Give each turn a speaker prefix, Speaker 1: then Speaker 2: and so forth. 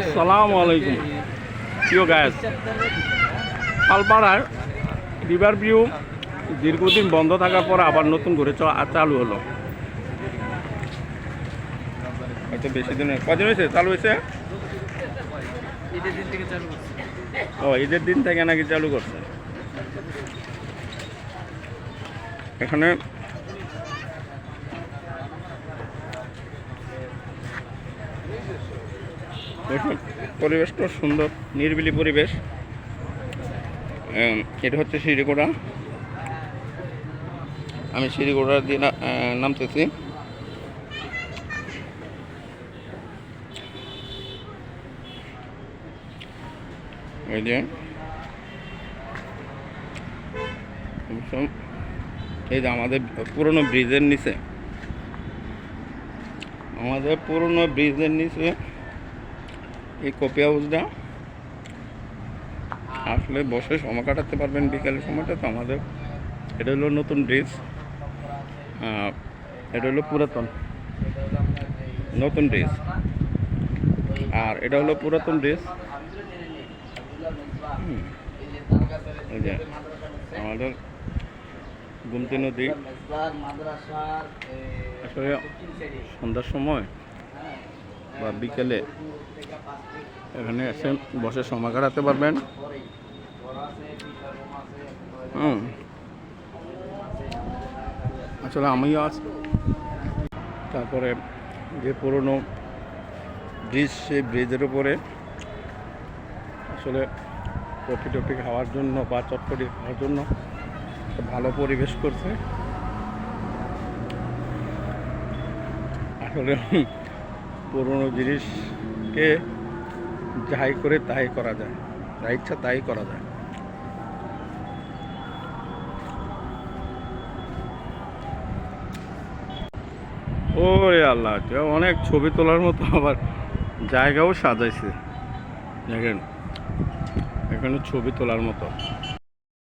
Speaker 1: আসসালামু আলাইকুম। প্রিয় গায়ক পালপাড়ার রিভার ভিউ দীর্ঘদিন বন্ধ থাকার পর আবার নতুন করে চালু হলো। বেশি দিন কদিন হয়েছে? চালু হয়েছে? ও, ঈদের দিন থেকে নাকি চালু করছে। এখানে দেখুন, পরিবেশটা সুন্দর নিরিবিলি পরিবেশ। এটা হচ্ছে সিঁড়িগোড়া। আমি সিঁড়িগোড়া দিয়ে নামতেছি। এই যে এই যে আমাদের পুরনো ব্রিজের নিচে। আমাদের পুরনো ব্রিজের নিচে এই কপি হাউসটা। আসলে বসে সময় কাটাতে পারবেন বিকালের সময়টা তো আমাদের এটা হলো নতুন আহ, এটা হলো পুরাতন নতুন ব্রিজ আর এটা হলো পুরাতন যে আমাদের গুমতি নদী। আসলে সন্ধ্যার সময় বা বিকেলে এখানে এসে বসে সময় কাটাতে পারবেন। আসলে আমিও আজ তারপরে যে পুরনো ব্রিজ সেই ব্রিজের উপরে আসলে কফি টফি খাওয়ার জন্য বা চটপটি খাওয়ার জন্য ভালো পরিবেশ করছে। আসলে পুরনো জিনিসকে যাই করে তাই করা যায়। যা ইচ্ছা তাই করা যায়। ওরে আল্লাহ অনেক ছবি তোলার মতো আবার জায়গাও সাজাইছে। দেখেন, এখানে ছবি তোলার মতো।